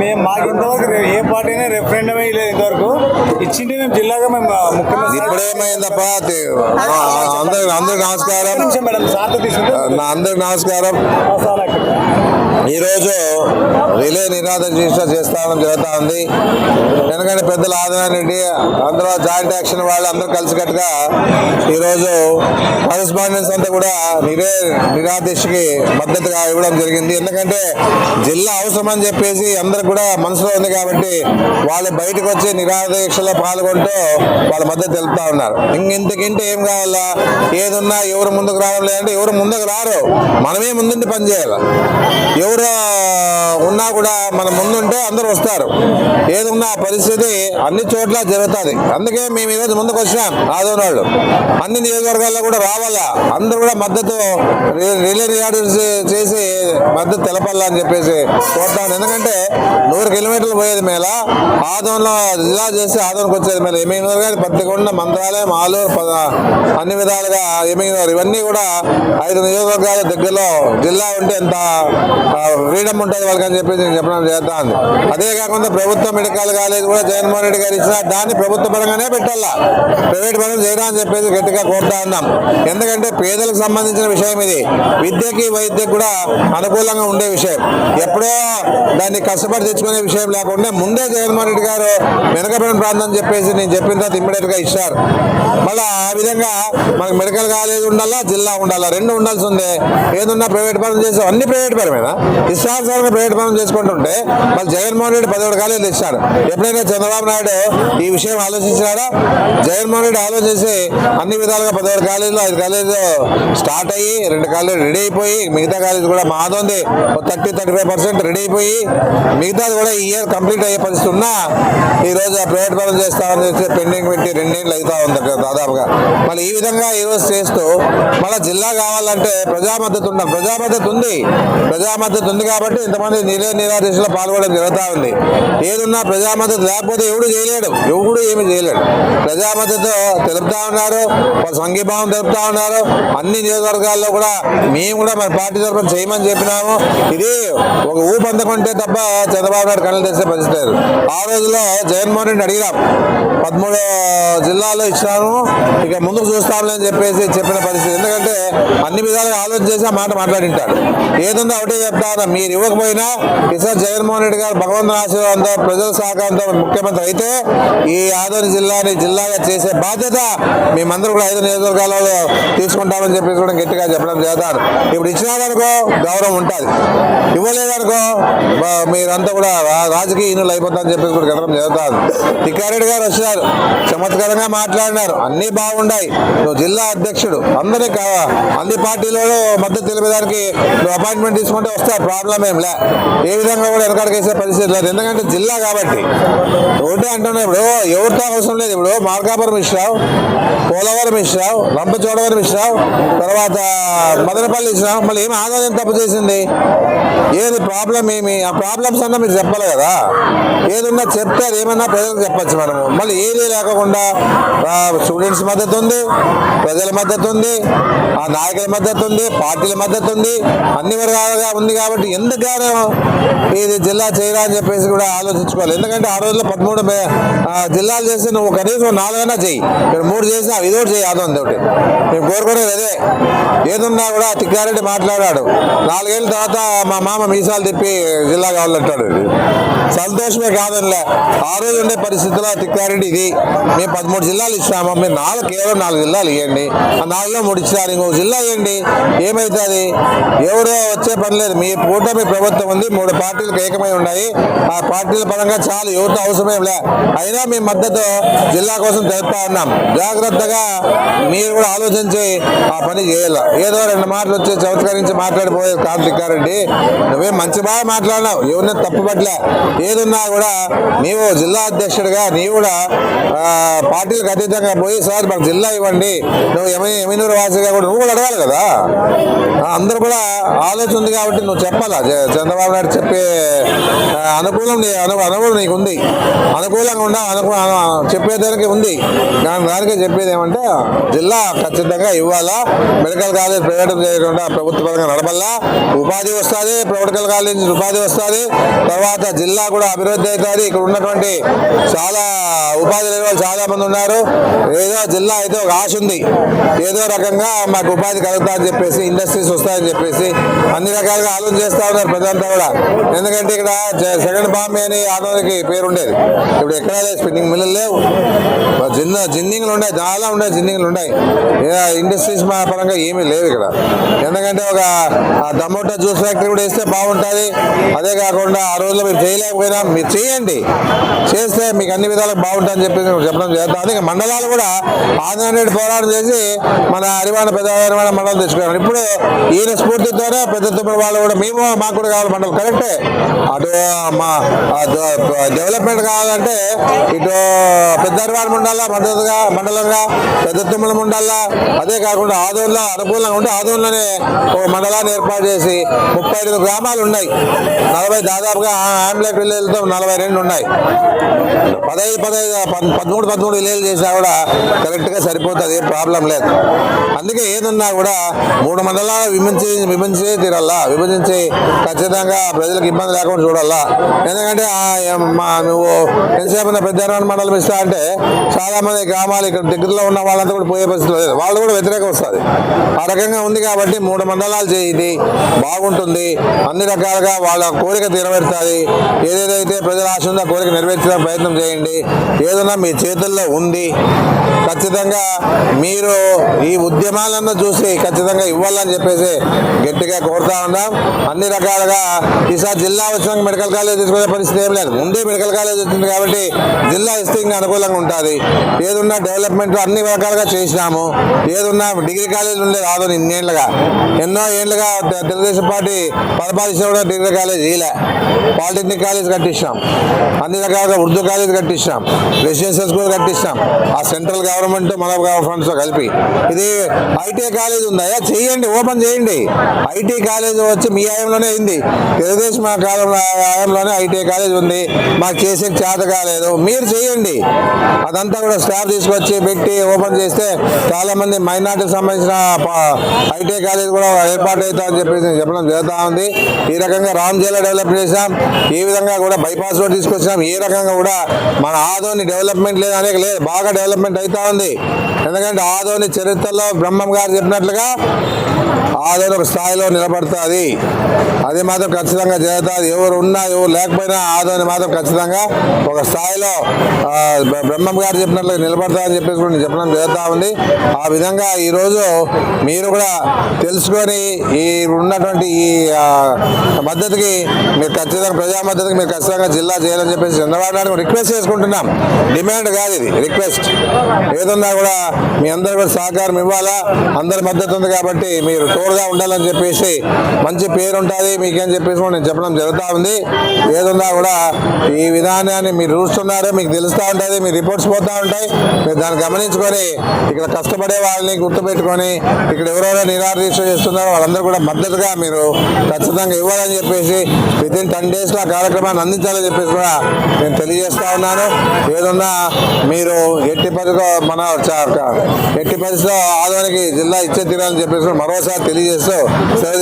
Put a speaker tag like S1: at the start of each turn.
S1: మేము మాకు ఇంతవరకు ఏ పార్టీ అయినా రెఫరెండం లేదు ఇంతవరకు. ఇచ్చింటే మేము జిల్లాగా మేము ముఖ్యమంత్రి
S2: ఇప్పుడు ఏమైందప్ప అందరికి అందరికి నమస్కారం.
S1: మేడం
S2: అందరికి నమస్కారం. ఈరోజు రిలే నినాదం చేసిన చేస్తామని జరుగుతూ ఉంది. ఎందుకంటే పెద్దల ఆదాయం రెడ్డి అందరూ జాయింట్ యాక్షన్ వాళ్ళు అందరూ కలిసికట్టుగా ఈరోజు కరస్పాండెన్స్ అంతా కూడా నిరే నిరాదీక్షకి మద్దతుగా ఇవ్వడం జరిగింది. ఎందుకంటే జిల్లా అవసరం అని చెప్పేసి అందరు కూడా మనసులో ఉంది కాబట్టి వాళ్ళు బయటకు వచ్చి నిరాదీక్షలో పాల్గొంటూ వాళ్ళ మద్దతు తెలుపుతా ఉన్నారు. ఇంక ఇంతకింటే ఏం కావాలా? ఏదున్నా ఎవరు ముందుకు రావడం లేదంటే ఎవరు ముందుకు రారు. మనమే ముందుండి పనిచేయాలి? ఎవరు ఉన్నా కూడా మన ముందుంటే అందరూ వస్తారు. ఏదున్నా పరిస్థితి అన్ని చోట్ల జరుగుతుంది. అందుకే మేము ఈరోజు ముందుకు వచ్చినాం ఆదోనాడు అన్ని నియోజకవర్గాల్లో కూడా రావాలా? అందరూ కూడా మద్దతు రిలే రియార్డర్స్ చేసి మద్దతు తెలపాలా అని చెప్పేసి కోరుతాను. ఎందుకంటే నూరు కిలోమీటర్లు పోయేది మేళ. ఆదోన్లో జిల్లా చేసి ఆదోన్కి వచ్చేది మేళ. ఎమ్మిగినూరు కానీ పత్తికొండ మంత్రాలయం ఆలూరు అన్ని విధాలుగా ఎమ్మిగినూరు ఇవన్నీ కూడా ఐదు నియోజకవర్గాల దగ్గరలో జిల్లా ఉంటే ఎంత ఫ్రీడమ్ ఉంటుంది వాళ్ళకి అని చెప్పేసి నేను చెప్పడం చేస్తాను అదే కాకుండా ప్రభుత్వ మెడికల్ కాలేజ్ కూడా జగన్మోహన్ రెడ్డి గారు ఇచ్చిన దాన్ని ప్రభుత్వ పరంగానే పెట్టాలా? ప్రైవేట్ పరం చేయడం అని చెప్పేసి గట్టిగా కోరుతా ఉన్నాం. ఎందుకంటే పేదలకు సంబంధించిన విషయం ఇది. విద్యకి వైద్యకి కూడా అనుకూలంగా ఉండే విషయం. ఎప్పుడో దాన్ని కష్టపడి తెచ్చుకునే విషయం లేకుండా ముందే జగన్మోహన్ రెడ్డి గారు వెనకబడిన ప్రాంతం అని చెప్పేసి నేను చెప్పిన తర్వాత ఇమ్మీడియట్గా ఇచ్చారు. మళ్ళీ ఆ విధంగా మనకు మెడికల్ కాలేజ్ ఉండాలా జిల్లా ఉండాలా? రెండు ఉండాల్సి ఉంది. ఏదన్నా ప్రైవేట్ పరం చేసాం అన్ని ప్రైవేట్ పరమేనా ఇష్టానుసారంగా ప్రైవేట్ చేసుకుంటుంటే మళ్ళీ జగన్మోహన్ రెడ్డి పదిహేడు కాలేజీలు ఇచ్చారు ఎప్పుడైనా చంద్రబాబు నాయుడు ఈ విషయం ఆలోచించాడా జగన్మోహన్ రెడ్డి ఆలోచించి అన్ని విధాలుగా పదిహేడు కాలేజీలు ఐదు కాలేజీలు స్టార్ట్ అయ్యి రెండు కాలేజీలు రెడీ అయిపోయి మిగతా కాలేజీ కూడా మాదోంది thirty thirty five percent ready అయిపోయి మిగతాది కూడా ఈ ఇయర్ కంప్లీట్ అయ్యే పరిస్థితి ఉన్నా ఈరోజు ఆ ప్రైవేట్ పనులు చేస్తామని చెప్పి పెండింగ్ పెట్టి రెండేళ్ళు అవుతా ఉంది దాదాపుగా. మళ్ళీ ఈ విధంగా ఈ రోజు చేస్తూ మళ్ళీ జిల్లా కావాలంటే ప్రజా మద్దతు ఉన్నాం ప్రజా మద్దతు ఉంది. ప్రజా మద్దతు ఉంది కాబట్టి ఇంతమంది నిరే నిరాదేశంలో పాల్గొనడం జరుగుతూ ఉంది. ఏదున్నా ప్రజా మద్దతు లేకపోతే ఎవడు చేయలేడు. ఎవడు ఏమి చేయలేడు. ప్రజా మద్దతు తెలుపుతా ఉన్నారు సంఘీభావం తెలుపుతా ఉన్నారు. అన్ని నియోజకవర్గాల్లో కూడా మేము కూడా మన పార్టీ తరఫున చేయమని చెప్పినాము. ఇది ఒక ఊపు అందుకుంటే తప్ప చంద్రబాబు నాయుడు కళ్ళు తెచ్చే పరిస్థితి లేదు. ఆ రోజులో జగన్మోహన్ రెడ్డి అడిగినాం. పదమూడు జిల్లాలో ఇచ్చినాము. ఇక ముందుకు చూస్తామని చెప్పేసి చెప్పిన పరిస్థితి. ఎందుకంటే అన్ని విధాలుగా ఆలోచన చేసి ఆ మాట మాట్లాడింటాడు ఏదుందో ఒకటే చెప్తా ఉన్నా మీరు ఇవ్వకపోయినా ఈసారి జగన్మోహన్ రెడ్డి గారు భగవంతుని ఆశీర్వాదంతో ప్రజల సహకారంతో ముఖ్యమంత్రి అయితే ఈ ఆదోని జిల్లాని జిల్లాగా చేసే బాధ్యత మేమందరూ కూడా ఐదు నియోజకవర్గాలలో తీసుకుంటామని చెప్పి కూడా గట్టిగా చెప్పడం చేస్తారు ఇప్పుడు ఇచ్చినారనుకో గౌరవం ఉంటుంది. ఇవ్వలేదనుకో మీరంతా కూడా రా- రాజకీయ హీనులు అయిపోతారని చెప్పేసి కూడా గెలవడం జరుగుతుంది తిక్కారెడ్డి గారు వచ్చారు చమత్కారంగా మాట్లాడినారు. అన్ని బాగున్నాయి నువ్వు జిల్లా అధ్యక్షుడు. అందరినీ అన్ని పార్టీలలో మద్దతు తెలిపేదానికి నువ్వు అపాయింట్మెంట్ తీసుకుంటే వస్తారు ప్రాబ్లం ఏం లే. ఏ విధంగా కూడా వెనకాడకేసే పరిస్థితి లేదు. ఎందుకంటే జిల్లా కాబట్టి. ఒకటే అంటున్నా ఇప్పుడు ఎవరితో అవసరం లేదు. ఇప్పుడు మార్కాపురం ఇచ్చినావు పోలవరం ఇచ్చినావు రంపచోడవరం ఇచ్చినావు తర్వాత మదనపల్లి ఇచ్చినావు. మళ్ళీ ఏమి ఆదాయం తప్పు చేసింది? ఏది ప్రాబ్లం ఏమి? ఆ ప్రాబ్లమ్స్ అన్నా మీరు చెప్పాలి కదా. ఏదున్నా చెప్తే ఏమన్నా ప్రజలకు చెప్పచ్చు మనము. మళ్ళీ ఏది లేకుండా స్టూడెంట్స్ మద్దతు ఉంది ప్రజల మద్దతు ఉంది ఆ నాయకుల మద్దతు ఉంది పార్టీల మద్దతు ఉంది అన్ని వర్గాలుగా ఉంది కాబట్టి ఎందుకు ఇది జిల్లా చేయరా అని చెప్పేసి కూడా ఆలోచించుకోవాలి. ఎందుకంటే ఆ రోజుల్లో పదమూడు జిల్లాలు చేసి నువ్వు కనీసం నాలుగైనా చెయ్యి ఇక్కడ మూడు చేసినా ఇది ఒకటి చెయ్యి అదొంది ఒకటి మేము కోరుకునేది అదే. ఏదున్నా కూడా తిక్కారెడ్డి మాట్లాడాడు. నాలుగేళ్ళ తర్వాత మా మామ మీసాలు తిప్పి జిల్లా కావాలంటాడు సంతోషమే కాదనిలే. ఆ రోజు ఉండే పరిస్థితుల్లో తిక్కారెడ్డి ఇది. మేము పదమూడు జిల్లాలు ఇచ్చాము. మీరు నాలుగు కేవలం నాలుగు జిల్లాలు ఇవ్వండి. ఆ నాలుగులో మూడు ఇచ్చినారు. ఇంకో జిల్లా ఇవ్వండి. ఏమవుతుంది ఎవరో వచ్చే పని లేదు. మీ కూటమి ప్రభుత్వం ఉంది. మూడు పార్టీలకు ఏకమై ఉన్నాయి. ఆ పార్టీల పరంగా చాలు. ఎవరితో అవసరమేం లే. అయినా మీ మద్దతు జిల్లా కోసం తెలుపుతా ఉన్నాం. జాగ్రత్తగా మీరు కూడా ఆలోచించి ఆ పని చేయాలి. ఏదో రెండు మాటలు వచ్చి చమత్కరించి మాట్లాడిపోయే కాంతికారెడ్డి నువ్వే మంచి బాగా మాట్లాడినావు. ఎవరిని తప్పుపట్లే ఏదున్నా కూడా నీవు జిల్లా అధ్యక్షుడిగా నీవు కూడా పార్టీలకు అతీతంగా పోయి సార్ మాకు జిల్లా ఇవ్వండి. నువ్వు ఎమి ఎమినూరు వాసిగా కూడా నువ్వు కూడా అడగాలి కదా? అందరూ కూడా ఆలోచన ఉంది కాబట్టి నువ్వు చెప్పాలా? చంద్రబాబు నాయుడు చెప్పే అనుకూలం నీ- అనుకూలం నీకు ఉంది. అనుకూలంగా ఉండ అనుకూ చెప్పేదానికి ఉంది. దాని దానికే చెప్పేది ఏమంటే జిల్లా ఖచ్చితంగా ఇవ్వాలా. మెడికల్ కాలేజ్ ప్రైవేట్ చేయకుండా ప్రభుత్వ పరంగా నడపల్లా. ఉపాధి వస్తుంది మెడికల్ కాలేజ్ నుంచి ఉపాధి వస్తుంది. తర్వాత జిల్లా కూడా అభివృద్ధి అవుతుంది. ఇక్కడ ఉన్నటువంటి చాలా ఉపాధి లేని వాళ్ళు చాలా మంది ఉన్నారు. ఏదో జిల్లా అయితే ఒక ఆశ ఉంది. ఏదో రకంగా మాకు ఉపాధి కలుగుతా అని చెప్పేసి ఇండస్ట్రీస్ వస్తాయని చెప్పేసి అన్ని రకాలుగా ఆలోచన చేస్తా ఉన్నారు ప్రజలంతా కూడా. ఎందుకంటే ఇక్కడ సెకండ్ బాంబే అని ఆటోకి పేరు ఉండేది. ఇప్పుడు ఎక్కడ లేదు స్పిన్నింగ్ మిల్లులు లేవు. జిన్న జిన్నింగ్లు ఉన్నాయి చాలా ఉన్నాయి జిన్నింగ్లు ఉన్నాయి. ఇండస్ట్రీస్ మా పరంగా ఏమీ లేవు ఇక్కడ. ఎందుకంటే ఒక టమోటా జ్యూస్ ఫ్యాక్టరీ కూడా వేస్తే బాగుంటుంది. అదే కాకుండా ఆ రోజుల్లో మీరు చేయలేకపోయినా మీరు చేయండి. చేస్తే మీకు అన్ని విధాలు బాగుంటుందని చెప్పేసి చెప్పడం చేద్దాం ఇంకా మండలాలు కూడా ఆంధ్రనేటి పోరాటం చేసి మన అరివాణ పెద్ద అరివాణ మండలం తెచ్చుకున్నారు. ఇప్పుడు ఈయన స్ఫూర్తితోనే పెద్ద తుమ్మడి వాళ్ళు కూడా మేము మాకు కూడా కావాలి మండలం. కరెక్టే. అటు మా డెవలప్మెంట్ కావాలంటే ఇటు పెద్ద హరివాణ ఉండాలా మద్దతుగా మండలంగా పెద్ద తుమ్మల ఉండాలా అదే కాకుండా ఆదోన్లో అనుకూలంగా ఉంటే ఆదోన్లోనే ఒక మండలాన్ని ఏర్పాటు చేసి ముప్పై గ్రామాలు ఉన్నాయి. నలభై దాదాపుగా ఆంబ్లెట్ విలేజ్తో నలభై రెండు ఉన్నాయి. పదహైదు పదహైదు పదమూడు పదమూడు విలేజ్ చేసినా కూడా కరెక్ట్గా సరిపోతుంది ఏం ప్రాబ్లం లేదు. అందుకే ఏదున్నా కూడా మూడు మండలాలు విభజించి విభజించే తీరాలా? విభజించి ఖచ్చితంగా ప్రజలకు ఇబ్బంది లేకుండా చూడాలా? ఎందుకంటే ఆ మా నువ్వు ఎంతసేపు పెద్ద మండలం ఇస్తా అంటే చాలా మంది గ్రామాలు ఇక్కడ దగ్గరలో ఉన్న వాళ్ళంతా కూడా పోయే పరిస్థితి లేదు. వాళ్ళు కూడా వ్యతిరేకం వస్తుంది. ఆ రకంగా ఉంది కాబట్టి మూడు మండలాలు చేయి బాగుంటుంది. అన్ని రకాలుగా వాళ్ళ కోరిక నెరవేరుతుంది ఏదేదైతే ప్రజల ఆశ ఉందో కోరిక నెరవేర్చే ప్రయత్నం చేయండి. ఏదైనా మీ చేతుల్లో ఉంది ఖచ్చితంగా మీరు ఈ ఉద్యమాలను చూసి ఖచ్చితంగా ఇవ్వాలని చెప్పేసి గట్టిగా కోరుతా ఉన్నాం. అన్ని రకాలుగా ఈసారి జిల్లా వచ్చినాక మెడికల్ కాలేజ్ తీసుకునే పరిస్థితి ఏం లేదు. ముందే మెడికల్ కాలేజ్ వచ్చింది కాబట్టి జిల్లా ఇస్తే ఇంకా అనుకూలంగా ఉంటుంది. ఏదున్నా డెవలప్మెంట్ అన్ని రకాలుగా చేసినాము. ఏదున్నా డిగ్రీ కాలేజ్ ఉండే రాదు ఇన్నేళ్ళుగా ఎన్నో ఏళ్ళుగా తెలుగుదేశం పార్టీ పరిపాలించిన కూడా డిగ్రీ కాలేజ్ ఇలా పాలిటెక్నిక్ కాలేజ్ కట్టించాం అన్ని రకాలుగా ఉర్దూ కాలేజ్ కట్టించాం రెసిడెన్షియల్ స్కూల్ కట్టించాం ఆ సెంట్రల్ గవర్నమెంట్ మన ఫండ్స్ కలిపి. ఇది ఐటీ కాలేజ్ ఉందా. చేయండి ఓపెన్ చేయండి. ఐటీ కాలేజ్ వచ్చి మీ ఆయంలోనే అయింది తెలుగుదేశం మా కాలం ఆయంలోనే ఐటీ కాలేజ్ ఉంది. మాకు చేసే చేత కాలేదు. మీరు చేయండి. అదంతా కూడా స్టాఫ్ తీసుకొచ్చి పెట్టి ఓపెన్ చేస్తే చాలా మంది మైనార్టీకి సంబంధించిన ఐటీ కాలేజ్ కూడా ఏర్పాటు అవుతా అని చెప్పేసి చెప్పడం జరుగుతూ ఉంది. ఈ రకంగా రామ్ జిల్లా డెవలప్ చేసాం ఈ విధంగా కూడా బైపాస్ రోడ్ తీసుకొచ్చినాం. ఏ రకంగా కూడా మన ఆదోని డెవలప్మెంట్ లేదు అనేక లేదు బాగా డెవలప్మెంట్ అవుతా ఉంది. ఎందుకంటే ఆదోని చరిత్రలో బ్రహ్మం గారు చెప్పినట్లుగా ఆదాయం ఒక స్థాయిలో నిలబడుతుంది. అది మాత్రం ఖచ్చితంగా జరుగుతుంది. ఎవరు ఉన్నా ఎవరు లేకపోయినా ఆదాయం మాత్రం ఖచ్చితంగా ఒక స్థాయిలో బ్రహ్మం గారు చెప్పినట్లుగా నిలబడతా అని చెప్పేసి కూడా నేను చెప్పడం జరుగుతూ ఉంది. ఆ విధంగా ఈరోజు మీరు కూడా తెలుసుకొని ఈ ఉన్నటువంటి ఈ మద్దతుకి మీరు ఖచ్చితంగా ప్రజా మద్దతుకి మీరు ఖచ్చితంగా జిల్లా చేయాలని చెప్పేసి చంద్రబాబు నాయుడు రిక్వెస్ట్ చేసుకుంటున్నాం. డిమాండ్ కాదు ఇది రిక్వెస్ట్. ఏదన్నా కూడా మీ అందరూ కూడా సహకారం ఇవ్వాలా? అందరి మద్దతు ఉంది కాబట్టి మీరు తోడుగా ఉండాలని చెప్పేసి మంచి పేరు ఉంటుంది మీకేం చెప్పేసి నేను చెప్పడం జరుగుతూ ఉంది. ఏదన్నా కూడా ఈ విధానాన్ని మీరు చూస్తున్నారు మీకు తెలుస్తూ ఉంటుంది మీ రిపోర్ట్స్ పోతూ ఉంటాయి. మీరు దాన్ని గమనించుకొని ఇక్కడ కష్టపడే వాళ్ళని గుర్తుపెట్టుకొని ఇక్కడ ఎవరెవరో నిరాదీక్ష చేస్తున్నారో వాళ్ళందరూ కూడా మద్దతుగా మీరు ఖచ్చితంగా ఇవ్వాలని చెప్పేసి విత్ ఇన్ టెన్ డేస్లో ఆ కార్యక్రమాన్ని అందించాలని చెప్పేసి కూడా నేను తెలియజేస్తా ఉన్నాను. ఏదన్నా మీరు ఎట్టి పరిధిలో మన ఎట్టి పరిస్థితిలో ఆదోనికి జిల్లా ఇచ్చే తీరాలని చెప్పేసి మరోసారి మరోసారి తెలియజేస్తూ సెలవు